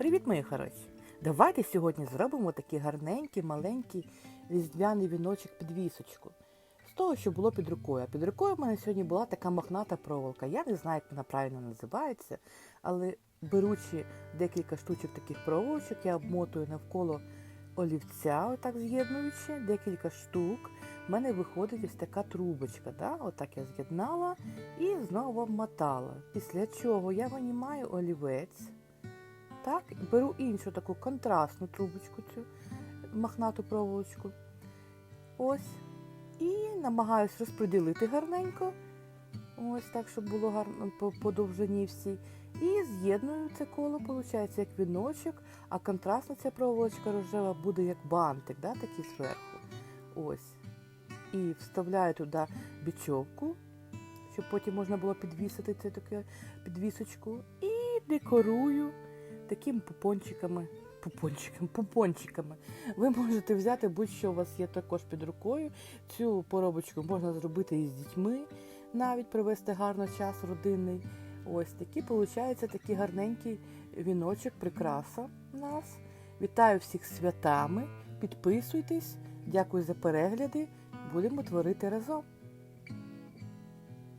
Привіт, мої хороші! Давайте сьогодні зробимо такий гарненький, маленький різдвяний віночок під вісочку. З того, що було під рукою. А під рукою в мене сьогодні була така мохната проволока. Я не знаю, як вона правильно називається, але беручи декілька штучок таких проволочок, я обмотую навколо олівця, отак з'єднуючи, декілька штук. В мене виходить ось така трубочка. Да? Отак я з'єднала і знову обмотала. Після чого я винімаю олівець. Так, беру іншу таку контрастну трубочку, цю махнату проволочку. Ось. І намагаюсь розподілити гарненько. Ось так, щоб було гарно по, по довжині всій. І з'єдную це коло, виходить, як віночок, а контрастна ця проволочка рожева буде як бантик, да, такий зверху. Ось. І вставляю туди бічовку, щоб потім можна було підвісити це таке підвісочку. І декорую такими пупончиками. Пупончиками, пупончиками. Ви можете взяти будь-що у вас є також під рукою. Цю поробочку можна зробити із дітьми, навіть провести гарно час родинний. Ось такий виходить такий гарненький віночок, прикраса у нас. Вітаю всіх святами. Підписуйтесь, дякую за перегляди. Будемо творити разом.